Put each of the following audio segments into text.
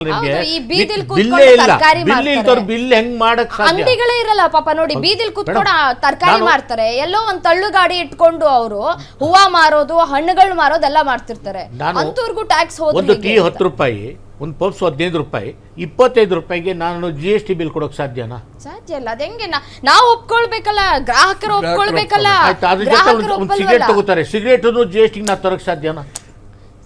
ನಿಮ್ಗೆ? ಹೌದು, ಈ ಬೀದಿಲ್ ಬಿಲ್ಲೇ ಕೂತ್ಕೊಂಡು ಇಲ್ಲ. ತರ್ಕಾರಿ ಬಿಲ್. ಇಲ್ದವ್ರು ಬಿಲ್ ಹೆಂಗ್ ಮಾಡಕ್ ಸಾಧ್ಯ? ಅಂಗಡಿಗಳೇ ಇರಲ್ಲ ಪಾಪ ನೋಡಿ ಬೀದಿಲ್ ಕುತ್ಕೊಂಡು ತರಕಾರಿ ನಾನು- ಮಾರ್ತಾರೆ ಎಲ್ಲೋ ಒಂದ್ ತಳ್ಳು ಗಾಡಿ ಇಟ್ಕೊಂಡು ಅವರು ಹೂವ ಮಾರೋದು ಹಣ್ಣುಗಳು ಮಾರೋದೆಲ್ಲ ಮಾಡ್ತಿರ್ತಾರೆ. ನಾನು ಅಂತವ್ರಿಗೂ ಟ್ಯಾಕ್ಸ್ ಒಂದು ಟೀ ಹತ್ತು ರೂಪಾಯಿ ಒಂದು ಪಪ್ಸ್ ಹದಿನೈದು ರೂಪಾಯಿ ಇಪ್ಪತ್ತೈದು ರೂಪಾಯಿಗೆ ನಾನು ಜಿ ಎಸ್ ಟಿ ಬಿಲ್ ಕೊಡೋಕೆ ಸಾಧ್ಯನಾ? ಸಾಧ್ಯ ಇಲ್ಲ ನಾ- ನಾವು ಒಪ್ಕೊಳ್ಬೇಕಲ್ಲ ಗ್ರಾಹಕರು ಒಪ್ಕೊಳ್ಬೇಕಲ್ಲ ಆಯ್ತು ಅದ್ರ ಜೊತೆ ಗ್ರಾಹಕರು ಒಂದು ಒಂದು ಸಿಗರೇಟ್ ಒಪ್ಪಲ್ವಲ್ಲ? ತಗೋತಾರೆ. ಸಿಗರೇಟ್ ಜಿ ಎಸ್ ಟಿ ನಾ ತರಕ್ ಸಾಧ್ಯನಾ?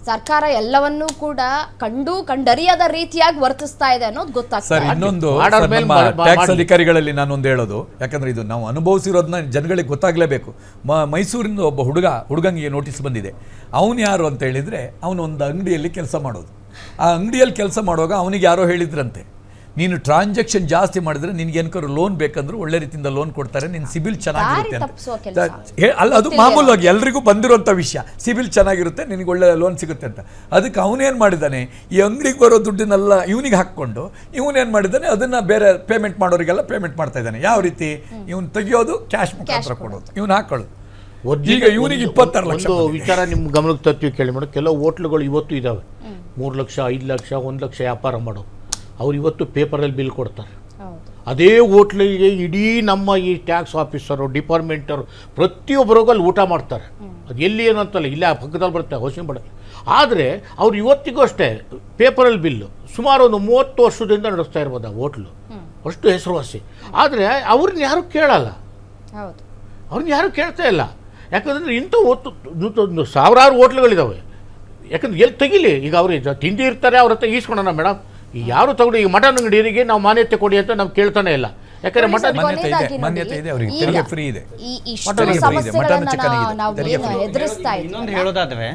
ಸರ್ಕಾರ ಎಲ್ಲವನ್ನೂ ಕೂಡ ಕಂಡು ಕಂಡರಿಯದ ರೀತಿಯಾಗಿ ವರ್ತಿಸ್ತಾ ಇದೆ ಅನ್ನೋದು ಸರ್ ಗೊತ್ತಾಗ್ತದೆ ಇನ್ನೊಂದು ಮಾಡೋರ್ ಸರ್, ಮೇಲೆ ನಮ್ಮ ಮಾ- ಮಾ- ಟ್ಯಾಕ್ಸ್ ಮಾಡಿ. ಅಧಿಕಾರಿಗಳಲ್ಲಿ ನಾನೊಂದು ಹೇಳೋದು. ಯಾಕಂದ್ರೆ ಇದು ನಾವು ಅನುಭವಿಸಿರೋದನ್ನ ಜನಗಳಿಗೆ ಗೊತ್ತಾಗಲೇಬೇಕು. ಮ ಮೈಸೂರಿನ ಒಬ್ಬ ಹುಡುಗ ಹುಡುಗಂಗೆ ನೋಟಿಸ್ ಬಂದಿದೆ. ಅವನು ಯಾರು ಅಂತ ಹೇಳಿದ್ರೆ ಅವನು ಒಂದು ಅಂಗಡಿಯಲ್ಲಿ ಕೆಲಸ ಮಾಡೋದು. ಆ ಅಂಗಡಿಯಲ್ಲಿ ಕೆಲಸ ಮಾಡುವಾಗ ಅವನಿಗೆ ಯಾರೋ ಹೇಳಿದ್ರಂತೆ. ನೀನು ಟ್ರಾನ್ಸಾಕ್ಷನ್ ಜಾಸ್ತಿ ಮಾಡಿದ್ರೆ ನಿನ್ಗೆ ಏನ್ಕಾರು ಲೋನ್ ಬೇಕಂದ್ರೆ ಒಳ್ಳೆ ರೀತಿಯಿಂದ ಲೋನ್ ಕೊಡ್ತಾರೆ. ನಿನ್ನ ಸಿಬಿಲ್ ಚೆನ್ನಾಗಿರುತ್ತೆ ಅಂತ. ಅಲ್ಲ ಅದು ಮಾಮೂಲಾಗಿ ಎಲ್ರಿಗೂ ಬಂದಿರುವಂಥ ವಿಷಯ. ಸಿಬಿಲ್ ಚೆನ್ನಾಗಿರುತ್ತೆ ನಿನಗೆ ಒಳ್ಳೆ ಲೋನ್ ಸಿಗುತ್ತೆ ಅಂತ. ಅದಕ್ಕೆ ಅವನೇನು ಮಾಡಿದ್ದಾನೆ? ಈ ಅಂಗಡಿಗೆ ಬರೋ ದುಡ್ಡನ್ನೆಲ್ಲ ಇವನಿಗೆ ಹಾಕ್ಕೊಂಡು ಇವನೇನು ಮಾಡಿದ್ದಾನೆ? ಅದನ್ನ ಬೇರೆ ಪೇಮೆಂಟ್ ಮಾಡೋರಿಗೆಲ್ಲ ಪೇಮೆಂಟ್ ಮಾಡ್ತಾ ಇದ್ದಾನೆ. ಯಾವ ರೀತಿ? ಇವನು ತೆಗಿಯೋದು ಕ್ಯಾಶ್ ಮುಖಾಂತರ ಕೊಡೋದು. ಇವನು ಹಾಕೊಳ್ಳೋದು. ಈಗ ಇವನಿಗೆ ಇಪ್ಪತ್ತಾರು ಲಕ್ಷ ಒಂದು ವಿಚಾರ ನಿಮ್ಮ ಗಮನಕ್ಕೆ ತತ್ವ ಕೇಳಿ ಮೇಡಮ್. ಕೆಲವು ಹೋಟ್ಲುಗಳು ಇವತ್ತು ಇದಾವೆ. ಮೂರು ಲಕ್ಷ ಐದು ಲಕ್ಷ ಒಂದು ಲಕ್ಷ ವ್ಯಾಪಾರ ಮಾಡೋ ಅವ್ರು ಇವತ್ತು ಪೇಪರಲ್ಲಿ ಬಿಲ್ ಕೊಡ್ತಾರೆ. ಅದೇ ಹೋಟ್ಲಿಗೆ ಇಡೀ ನಮ್ಮ ಈ ಟ್ಯಾಕ್ಸ್ ಆಫೀಸರು ಡಿಪಾರ್ಟ್ಮೆಂಟರು ಪ್ರತಿಯೊಬ್ಬರಿಗೂ ಅಲ್ಲಿ ಊಟ ಮಾಡ್ತಾರೆ. ಅದು ಎಲ್ಲಿ ಏನು ಅಂತಲ್ಲ ಆ ಪಕ್ಕದಲ್ಲಿ ಬರುತ್ತೆ ಹೊಸಿನ ಬಡ ಆದರೆ ಅವ್ರು ಇವತ್ತಿಗೂ ಅಷ್ಟೇ ಪೇಪರಲ್ಲಿ ಬಿಲ್ಲು ಸುಮಾರು ಒಂದು ಮೂವತ್ತು ವರ್ಷದಿಂದ ನಡೆಸ್ತಾ ಇರ್ಬೋದು ಆ ಹೋಟ್ಲು. ಅಷ್ಟು ಹೆಸರುವಾಸಿ. ಆದರೆ ಅವ್ರನ್ನ ಯಾರು ಕೇಳಲ್ಲ. ಅವ್ರನ್ನ ಯಾರು ಕೇಳ್ತಾ ಇಲ್ಲ. ಯಾಕಂದರೆ ಇಂಥ ಒಂದು ಸಾವಿರಾರು ಹೋಟ್ಲುಗಳಿದ್ದಾವೆ ಯಾಕಂದ್ರೆ ಎಲ್ಲಿ ತೆಗಿಲಿ? ಈಗ ಅವ್ರಿಗೆ ತಿಂಡಿ ಇರ್ತಾರೆ ಅವ್ರ ಹತ್ರ ಈಸ್ಕೊಳೋಣ ಮೇಡಮ್. ಈಗ ಯಾರು ತಗೊಂಡು ಈ ಮಟನ್ ಅಂಗಡಿಗೆ ನಾವು ಮಾನ್ಯತೆ ಕೊಡಿ ಅಂತ ನಾವು ಕೇಳ್ತಾನೆ ಇಲ್ಲ. ಯಾಕಂದ್ರೆ ಮಟನ್. ಈ ಇನ್ನೊಂದು ಹೇಳೋದಾದ್ರೆ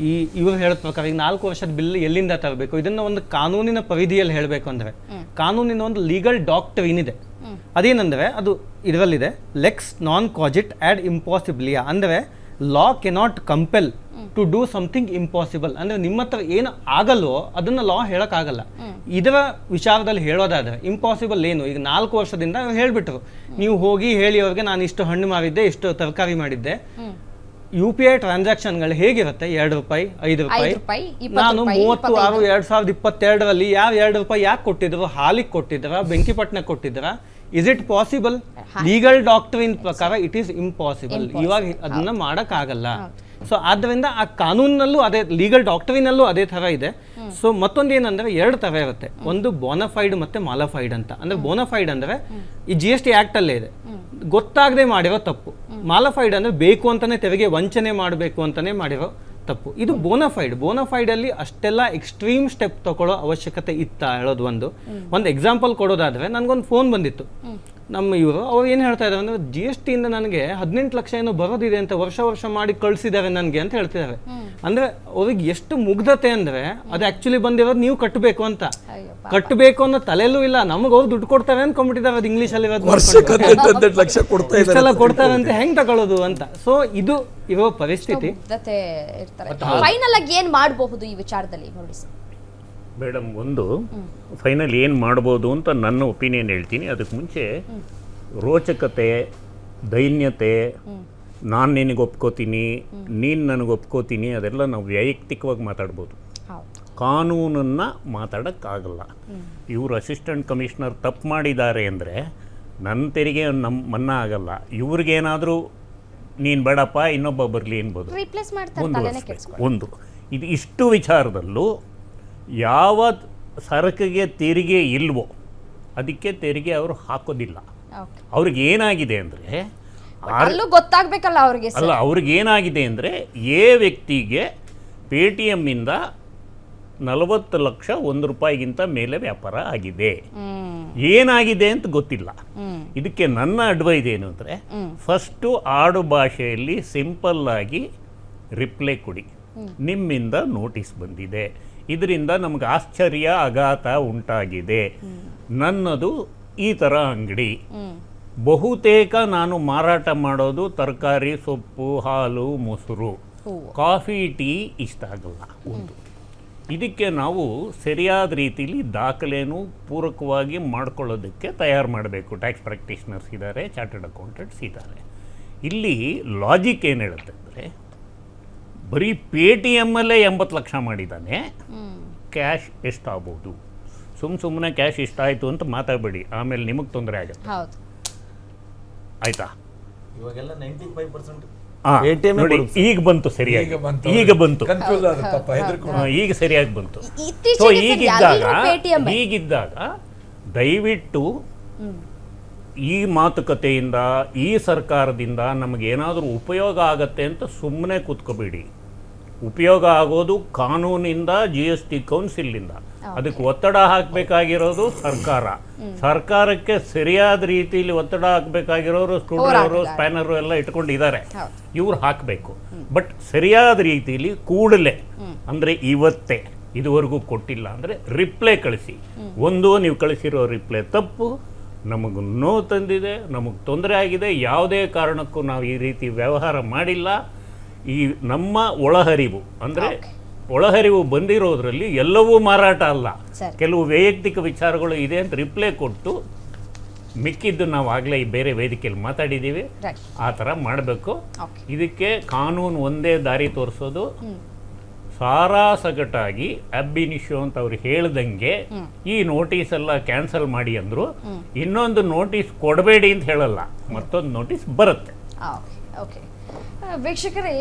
ಈ ಇವ್ರು ಹೇಳದ ಪ್ರಕಾರ ಈಗ ನಾಲ್ಕು ವರ್ಷದ ಬಿಲ್ ಎಲ್ಲಿಂದ ತರಬೇಕು? ಇದನ್ನ ಒಂದು ಕಾನೂನಿನ ಪರಿಧಿಯಲ್ಲಿ ಹೇಳಬೇಕು ಅಂದ್ರೆ ಕಾನೂನಿನ ಒಂದು ಲೀಗಲ್ ಡಾಕ್ಟ್ರಿನ್ ಇದೆ ಅದೇನಂದ್ರೆ ಅದು ಇದರಲ್ಲಿದೆ ಲೆಕ್ಸ್ ನಾನ್ ಕಾಜಿಟ್ ಆಡ್ ಇಂಪಾಸಿಬಿಲಿಯಾ ಅಂದ್ರೆ law cannot compel to do something impossible ಅಂದ್ರೆ ನಿಮ್ಮ ಹತ್ರ ಏನು ಆಗಲ್ವೋ ಅದನ್ನ ಲಾ ಹೇಳಕ್ಕಾಗಲ್ಲ. ಇದರ ವಿಚಾರದಲ್ಲಿ ಹೇಳೋದಾದ್ರೆ ಇಂಪಾಸಿಬಲ್ ಏನು? ಈಗ ನಾಲ್ಕು ವರ್ಷದಿಂದ ಹೇಳ್ಬಿಟ್ರು. ನೀವು ಹೋಗಿ ಹೇಳಿ ಅವ್ರಿಗೆ ನಾನು ಇಷ್ಟು ಹಣ್ಣು ಮಾರಿದ್ದೆ ಇಷ್ಟು ತರಕಾರಿ ಮಾಡಿದ್ದೆ. ಯು ಪಿ ಐ ಟ್ರಾನ್ಸಾಕ್ಷನ್ಗಳು ಹೇಗಿರುತ್ತೆ? ಎರಡು ರೂಪಾಯಿ ಐದು ರೂಪಾಯಿ? ನಾನು ಮೂವತ್ತು ಆರು ಎರಡ್ ಸಾವಿರದ ಇಪ್ಪತ್ತೆರಡರಲ್ಲಿ ಯಾವ ಎರಡು ರೂಪಾಯಿ ಯಾಕೆ ಕೊಟ್ಟಿದ್ರು? ಹಾಲಿಗೆ ಕೊಟ್ಟಿದ್ರ? ಬೆಂಕಿಪಟ್ಟಣ ಕೊಟ್ಟಿದ್ರ? Is it possible legal doctrine ಪ್ರಕಾರ ಇಟ್ ಈಸ್ ಇಂಪಾಸಿಬಲ್ ಇವಾಗ ಅದನ್ನ ಮಾಡೋಕ್ಕಾಗಲ್ಲ. ಸೊ ಆದ್ದರಿಂದ ಆ ಕಾನೂನಲ್ಲೂ ಅದೇ ಲೀಗಲ್ ಡಾಕ್ಟರಿನಲ್ಲೂ ಅದೇ ಥರ ಇದೆ. ಸೊ ಮತ್ತೊಂದು ಏನಂದ್ರೆ ಎರಡು ಥರ ಇರುತ್ತೆ. ಒಂದು ಬೋನಫೈಡ್ ಮತ್ತೆ ಮಾಲಫೈಡ್ ಅಂತ. ಅಂದ್ರೆ ಬೋನಫೈಡ್ ಅಂದ್ರೆ ಈ ಜಿ ಎಸ್ ಟಿ ಆಕ್ಟ್ ಅಲ್ಲೇ ಇದೆ. ಗೊತ್ತಾಗದೆ ಮಾಡಿರೋ ತಪ್ಪು. ಮಾಲಫೈಡ್ ಅಂದ್ರೆ ಬೇಕು ಅಂತಾನೆ ತೆರಿಗೆ ವಂಚನೆ ಮಾಡಬೇಕು ಅಂತಾನೆ ಮಾಡಿರೋ ತಪ್ಪು. ಇದು ಬೋನಫೈಡ್ ಬೋನಫೈಡ್ ಅಲ್ಲಿ ಅಷ್ಟೆಲ್ಲ ಎಕ್ಸ್ಟ್ರೀಮ್ ಸ್ಟೆಪ್ ತಗೊಳ್ಳೋ ಅವಶ್ಯಕತೆ ಇತ್ತ ಹೇಳೋದು ಒಂದು. ಒಂದು ಎಕ್ಸಾಂಪಲ್ ಕೊಡೋದಾದ್ರೆ ನನಗೊಂದು ಫೋನ್ ಬಂದಿತ್ತು. ನಮ್ಮ ಇವರು ಅವ್ರು ಏನು ಹೇಳ್ತಾ ಇದ್ದಾರೆ ಅಂದ್ರೆ ಜಿ ಎಸ್ ಟಿಯಿಂದ ನನಗೆ ಹದಿನೆಂಟು ಲಕ್ಷ ಏನೋ ಬರೋದಿದೆ ಅಂತ ವರ್ಷ ವರ್ಷ ಮಾಡಿ ಕಳಿಸಿದ್ದಾರೆ ನನಗೆ ಅಂತ ಹೇಳ್ತಿದ್ದಾರೆ. ಅಂದ್ರೆ ಅವ್ರಿಗೆ ಎಷ್ಟು ಮುಗ್ಧತೆ ಅಂದ್ರೆ ಅದು ಆಕ್ಚುಲಿ ಬಂದಿರೋದು ನೀವು ಕಟ್ಟಬೇಕು ಅಂತ. ಕಟ್ಟಬೇಕು ಅನ್ನೋ ತಲೆಯಲ್ಲೂ ಇಲ್ಲ. ನಮಗೆ ಅವ್ರು ದುಡ್ಡು ಕೊಡ್ತಾರೆ ಅಂದ್ಕೊಂಡ್ಬಿಟ್ಟಿದ್ದಾರೆ. ಅದು ಇಂಗ್ಲಿಷ್ ಅಲ್ಲಿ ಇರೋದು ಲಕ್ಷ ಕೊಡ್ತಾರೆ ಕೊಡ್ತಾರೆ ಅಂತ ಹೆಂಗ್ ತಗೊಳ್ಳೋದು ಅಂತ. ಸೊ ಇದು ಇರೋ ಪರಿಸ್ಥಿತಿ. ಫೈನಲ್ ಆಗಿ ಏನ್ ಮಾಡಬಹುದು ಈ ವಿಚಾರದಲ್ಲಿ ನೋಡಿ ಮೇಡಮ್ ಒಂದು ಫೈನಲ್ ಏನು ಮಾಡ್ಬೋದು ಅಂತ ನನ್ನ ಒಪಿನಿಯನ್ ಹೇಳ್ತೀನಿ. ಅದಕ್ಕೆ ಮುಂಚೆ ರೋಚಕತೆ ದೈನ್ಯತೆ ನಾನು ನಿನಗೆ ಒಪ್ಕೋತೀನಿ ನೀನು ನನಗೆ ಒಪ್ಕೋತೀನಿ ಅದೆಲ್ಲ ನಾವು ವೈಯಕ್ತಿಕವಾಗಿ ಮಾತಾಡ್ಬೋದು. ಕಾನೂನನ್ನು ಮಾತಾಡೋಕ್ಕಾಗಲ್ಲ. ಇವರು ಅಸಿಸ್ಟೆಂಟ್ ಕಮಿಷನರ್ ತಪ್ಪು ಮಾಡಿದ್ದಾರೆ ಅಂದರೆ ನನ್ನ ತೆರಿಗೆ ನಮ್ಮ ಮನ್ನಾ ಆಗಲ್ಲ. ಇವ್ರಿಗೇನಾದರೂ ನೀನು ಬೇಡಪ್ಪ ಇನ್ನೊಬ್ಬ ಬರಲಿ ಅನ್ಬೋದು. ಒಂದು. ಇದು ಇಷ್ಟು ವಿಚಾರದಲ್ಲೂ ಯಾವ ಸರಕಿಗೆ ತೆರಿಗೆ ಇಲ್ವೋ ಅದಕ್ಕೆ ತೆರಿಗೆ ಅವರು ಹಾಕೋದಿಲ್ಲ. ಅವ್ರಿಗೆ ಏನಾಗಿದೆ ಅಂದರೆ ಅಲ್ಲೂ ಗೊತ್ತಾಗ್ಬೇಕಲ್ಲ ಅವ್ರಿಗೆ ಅಲ್ಲ ಅವ್ರಿಗೆ ಏನಾಗಿದೆ ಅಂದರೆ ಎ ವ್ಯಕ್ತಿಗೆ ಪೇ ಟಿ ಎಮ್ಮಿಂದ ನಲವತ್ತು ಲಕ್ಷ ಒಂದು ರೂಪಾಯಿಗಿಂತ ಮೇಲೆ ವ್ಯಾಪಾರ ಆಗಿದೆ. ಏನಾಗಿದೆ ಅಂತ ಗೊತ್ತಿಲ್ಲ. ಇದಕ್ಕೆ ನನ್ನ ಅಡ್ವೈಸ್ ಏನು ಅಂದರೆ ಫಸ್ಟು ಆಡು ಭಾಷೆಯಲ್ಲಿ ಸಿಂಪಲ್ಲಾಗಿ ಆಗಿ ರಿಪ್ಲೈ ಕೊಡಿ. ನಿಮ್ಮಿಂದ ನೋಟಿಸ್ ಬಂದಿದೆ. ಇದರಿಂದ ನಮ್ಗೆ ಆಶ್ಚರ್ಯ ಆಘಾತ ಉಂಟಾಗಿದೆ. ನನ್ನದು ಈ ಥರ ಅಂಗಡಿ. ಬಹುತೇಕ ನಾನು ಮಾರಾಟ ಮಾಡೋದು ತರಕಾರಿ ಸೊಪ್ಪು ಹಾಲು ಮೊಸರು. ಕಾಫಿ ಟೀ ಇಷ್ಟ ಆಗಲ್ಲ ಒಂದು. ಇದಕ್ಕೆ ನಾವು ಸರಿಯಾದ ರೀತಿಲಿ ದಾಖಲೆನೂ ಪೂರಕವಾಗಿ ಮಾಡ್ಕೊಳ್ಳೋದಕ್ಕೆ ತಯಾರು ಮಾಡಬೇಕು. ಟ್ಯಾಕ್ಸ್ ಪ್ರಾಕ್ಟೀಷನರ್ಸ್ ಇದ್ದಾರೆ ಚಾರ್ಟರ್ಡ್ ಅಕೌಂಟೆಂಟ್ಸ್ ಇದ್ದಾರೆ. ಇಲ್ಲಿ ಲಾಜಿಕ್ ಏನು ಹೇಳುತ್ತೆ ಅಂದರೆ ಬರೀ ಪೇ ಟಿ ಎಮ್ಮಲ್ಲೇ ಎಂಬತ್ತು ಲಕ್ಷ ಮಾಡಿದ್ದಾನೆ. ಕ್ಯಾಶ್ ಎಷ್ಟಾಗ್ಬೋದು? ಸುಮ್ಮ ಸುಮ್ಮನೆ ಕ್ಯಾಶ್ ಇಷ್ಟ ಆಯಿತು ಅಂತ ಮಾತಾಡಬೇಡಿ. ಆಮೇಲೆ ನಿಮಗೆ ತೊಂದರೆ ಆಗುತ್ತೆ. ಹೌದು. ಆಯ್ತಾ? ಇವಾಗೆಲ್ಲ ನೈಂಟಿ ಫೈವ್ ಪರ್ಸೆಂಟ್ ನೋಡಿ ಈಗ ಬಂತು ಸರಿಯಾಗಿ. ಈಗ ಬಂತು ಈಗ ಸರಿಯಾಗಿ ಬಂತು. ಸೊ ಈಗಿದ್ದಾಗ ಪೇಟಿಎಂ ಈಗಿದ್ದಾಗ ದಯವಿಟ್ಟು ಈ ಮಾತುಕತೆಯಿಂದ ಈ ಸರ್ಕಾರದಿಂದ ನಮಗೇನಾದರೂ ಉಪಯೋಗ ಆಗತ್ತೆ ಅಂತ ಸುಮ್ಮನೆ ಕೂತ್ಕೋಬೇಡಿ. ಉಪಯೋಗ ಆಗೋದು ಕಾನೂನಿಂದ ಜಿ ಎಸ್ ಟಿ ಕೌನ್ಸಿಲಿಂದ ಅದಕ್ಕೆ ಒತ್ತಡ ಹಾಕಬೇಕಾಗಿರೋದು ಸರ್ಕಾರ. ಸರ್ಕಾರಕ್ಕೆ ಸರಿಯಾದ ರೀತಿಯಲ್ಲಿ ಒತ್ತಡ ಹಾಕಬೇಕಾಗಿರೋರು ಅವರು ಸ್ಪ್ಯಾನರು ಎಲ್ಲ ಇಟ್ಕೊಂಡಿದ್ದಾರೆ. ಇವ್ರು ಹಾಕಬೇಕು. ಬಟ್ ಸರಿಯಾದ ರೀತಿಯಲ್ಲಿ ಕೂಡಲೇ ಅಂದರೆ ಇವತ್ತೇ ಇದುವರೆಗೂ ಕೊಟ್ಟಿಲ್ಲ ಅಂದರೆ ರಿಪ್ಲೈ ಕಳಿಸಿ. ಒಂದು ನೀವು ಕಳಿಸಿರೋ ರಿಪ್ಲೈ ತಪ್ಪು ನಮಗೆ ನೋವು ತಂದಿದೆ ನಮಗೆ ತೊಂದರೆ ಆಗಿದೆ ಯಾವುದೇ ಕಾರಣಕ್ಕೂ ನಾವು ಈ ರೀತಿ ವ್ಯವಹಾರ ಮಾಡಿಲ್ಲ. ಈ ನಮ್ಮ ಒಳಹರಿವು ಅಂದರೆ ಒಳಹರಿವು ಬಂದಿರೋದ್ರಲ್ಲಿ ಎಲ್ಲವೂ ಮಾರಾಟ ಅಲ್ಲ. ಕೆಲವು ವೈಯಕ್ತಿಕ ವಿಚಾರಗಳು ಇದೆ ಅಂತ ರಿಪ್ಲೈ ಕೊಟ್ಟು ಮಿಕ್ಕಿದ್ದು ನಾವು ಆಗಲೇ ಈ ಬೇರೆ ವೇದಿಕೆಯಲ್ಲಿ ಮಾತಾಡಿದ್ದೀವಿ. ಆ ಥರ ಮಾಡಬೇಕು. ಇದಕ್ಕೆ ಕಾನೂನು ಒಂದೇ ದಾರಿ ತೋರಿಸೋದು. ಸಾರಾಸಗಟಾಗಿ ಅಬ್ಬಿನಿಶೋ ಅಂತ ಅವ್ರು ಹೇಳ್ದಂಗೆ ಈ ನೋಟಿಸ್ ಎಲ್ಲ ಕ್ಯಾನ್ಸಲ್ ಮಾಡಿ ಅಂದ್ರು. ಇನ್ನೊಂದು ನೋಟಿಸ್ ಕೊಡಬೇಡಿ ಅಂತ ಹೇಳಲ್ಲ. ಮತ್ತೊಂದು ನೋಟಿಸ್ ಬರುತ್ತೆ. ಓಕೆ. ವೀಕ್ಷಕರೇ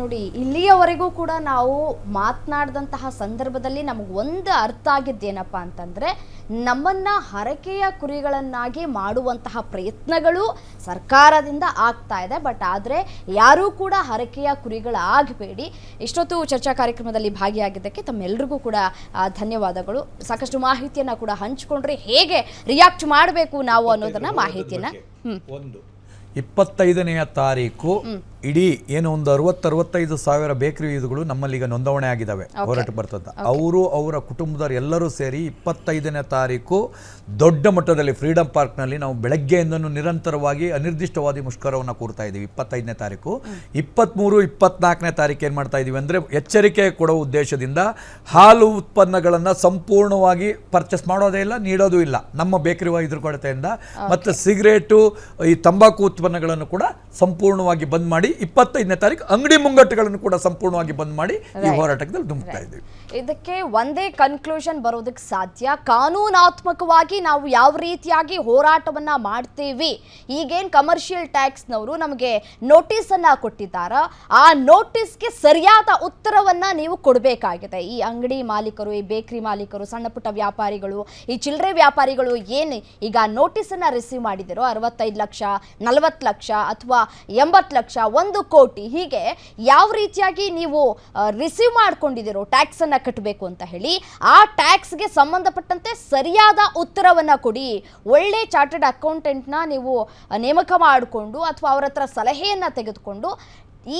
ನೋಡಿ ಇಲ್ಲಿಯವರೆಗೂ ಕೂಡ ನಾವು ಮಾತನಾಡಿದಂತಹ ಸಂದರ್ಭದಲ್ಲಿ ನಮಗೆ ಒಂದು ಅರ್ಥ ಆಗಿದ್ದೇನಪ್ಪ ಅಂತಂದರೆ ನಮ್ಮನ್ನು ಹರಕೆಯ ಕುರಿಗಳನ್ನಾಗಿ ಮಾಡುವಂತಹ ಪ್ರಯತ್ನಗಳು ಸರ್ಕಾರದಿಂದ ಆಗ್ತಾ ಇದೆ. ಬಟ್ ಆದರೆ ಯಾರೂ ಕೂಡ ಹರಕೆಯ ಕುರಿಗಳಾಗಬೇಡಿ. ಇಷ್ಟೊತ್ತು ಚರ್ಚಾ ಕಾರ್ಯಕ್ರಮದಲ್ಲಿ ಭಾಗಿಯಾಗಿದ್ದಕ್ಕೆ ತಮ್ಮೆಲ್ಲರಿಗೂ ಕೂಡ ಧನ್ಯವಾದಗಳು. ಸಾಕಷ್ಟು ಮಾಹಿತಿಯನ್ನು ಕೂಡ ಹಂಚಿಕೊಂಡ್ರೆ ಹೇಗೆ ರಿಯಾಕ್ಟ್ ಮಾಡಬೇಕು ನಾವು ಅನ್ನೋದನ್ನು ಮಾಹಿತಿಯನ್ನು? ಒಂದು. ಇಪ್ಪತ್ತೈದನೆಯ ತಾರೀಕು ಇಡೀ ಏನು ಒಂದು ಅರವತ್ತರವತ್ತೈದು ಸಾವಿರ ಬೇಕರಿ ಇದುಗಳು ನಮ್ಮಲ್ಲಿ ಈಗ ನೋಂದಣಿ ಆಗಿದ್ದಾವೆ ಹೋರಾಟ ಬರ್ತದ ಅವರು ಅವರ ಕುಟುಂಬದವರು ಎಲ್ಲರೂ ಸೇರಿ ಇಪ್ಪತ್ತೈದನೇ ತಾರೀಕು ದೊಡ್ಡ ಮಟ್ಟದಲ್ಲಿ ಫ್ರೀಡಂ ಪಾರ್ಕ್ನಲ್ಲಿ ನಾವು ಬೆಳಗ್ಗೆಯಿಂದನೂ ನಿರಂತರವಾಗಿ ಅನಿರ್ದಿಷ್ಟವಾದಿ ಮುಷ್ಕರವನ್ನು ಕೂರ್ತಾ ಇದ್ದೀವಿ ಇಪ್ಪತ್ತೈದನೇ ತಾರೀಕು. ಇಪ್ಪತ್ತ್ಮೂರು ಇಪ್ಪತ್ನಾಲ್ಕನೇ ತಾರೀಕು ಏನು ಮಾಡ್ತಾ ಇದ್ದೀವಿ ಅಂದರೆ ಎಚ್ಚರಿಕೆ ಕೊಡೋ ಉದ್ದೇಶದಿಂದ ಹಾಲು ಉತ್ಪನ್ನಗಳನ್ನು ಸಂಪೂರ್ಣವಾಗಿ ಪರ್ಚೇಸ್ ಮಾಡೋದೇ ಇಲ್ಲ ನೀಡೋದು ಇಲ್ಲ ನಮ್ಮ ಬೇಕರಿ ಇದ್ರ ಕೊರತೆಯಿಂದ ಮತ್ತು ಸಿಗರೇಟು ಈ ತಂಬಾಕು ಉತ್ಪನ್ನಗಳನ್ನು ಕೂಡ ಸಂಪೂರ್ಣವಾಗಿ ಬಂದ್ ಮಾಡಿ ಇಪ್ಪತ್ತೈದನೇ ತಾರೀಕು ಅಂಗಡಿ ಮುಂಗಟ್ಟುಗಳನ್ನು ಕೂಡ ಸಂಪೂರ್ಣವಾಗಿ ಬಂದ್ ಮಾಡಿ ಈ ಹೋರಾಟದಲ್ಲಿ ಧುಮುಕ್ತಾ ಇದ್ದೀವಿ. ಇದಕ್ಕೆ ಒಂದೇ ಕನ್ಕ್ಲೂಷನ್ ಬರೋದಕ್ಕೆ ಸಾಧ್ಯ. ಕಾನೂನಾತ್ಮಕವಾಗಿ ನಾವು ಯಾವ ರೀತಿಯಾಗಿ ಹೋರಾಟವನ್ನ ಮಾಡ್ತೀವಿ? ಈಗೇನು ಕಮರ್ಷಿಯಲ್ ಟ್ಯಾಕ್ಸ್ನವರು ನಮಗೆ ನೋಟಿಸ್ ಅನ್ನ ಕೊಟ್ಟಿದ್ದಾರ? ಆ ನೋಟಿಸ್ಗೆ ಸರಿಯಾದ ಉತ್ತರವನ್ನ ನೀವು ಕೊಡಬೇಕಾಗಿದೆ. ಈ ಅಂಗಡಿ ಮಾಲೀಕರು ಈ ಬೇಕರಿ ಮಾಲೀಕರು ಸಣ್ಣ ಪುಟ್ಟ ವ್ಯಾಪಾರಿಗಳು ಈ ಚಿಲ್ಲರೆ ವ್ಯಾಪಾರಿಗಳು ಏನು ಈಗ ನೋಟಿಸನ್ನು ರಿಸೀವ್ ಮಾಡಿದಿರೋ? ಅರವತ್ತೈದು ಲಕ್ಷ ನಲವತ್ತು ಲಕ್ಷ ಅಥವಾ ಎಂಬತ್ತು ಲಕ್ಷ ಒಂದು ಕೋಟಿ. ಹೀಗೆ ಯಾವ ರೀತಿಯಾಗಿ ನೀವು ರಿಸೀವ್ ಮಾಡ್ಕೊಂಡಿದ್ದೀರೋ ಟ್ಯಾಕ್ಸನ್ನು ಕಟ್ಟಬೇಕು ಅಂತ ಹೇಳಿ, ಆ ಟ್ಯಾಕ್ಸ್ಗೆ ಸಂಬಂಧಪಟ್ಟಂತೆ ಸರಿಯಾದ ಉತ್ತರವನ್ನು ಕೊಡಿ. ಒಳ್ಳೆ ಚಾರ್ಟರ್ಡ್ ಅಕೌಂಟೆಂಟ್ನ ನೀವು ನೇಮಕ ಮಾಡಿಕೊಂಡು ಅಥವಾ ಅವರ ಹತ್ರ ಸಲಹೆಯನ್ನು ತೆಗೆದುಕೊಂಡು,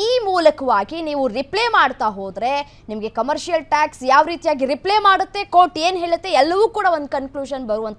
ಈ ಮೂಲಕವಾಗಿ ನೀವು ರಿಪ್ಲೈ ಮಾಡ್ತಾ ಹೋದರೆ, ನಿಮಗೆ ಕಮರ್ಷಿಯಲ್ ಟ್ಯಾಕ್ಸ್ ಯಾವ ರೀತಿಯಾಗಿ ರಿಪ್ಲೈ ಮಾಡುತ್ತೆ ಕೋರ್ಟ್ ಏನು ಹೇಳುತ್ತೆ, ಎಲ್ಲವೂ ಕೂಡ ಒಂದು ಕನ್ಕ್ಲೂಷನ್ ಬರುವಂಥ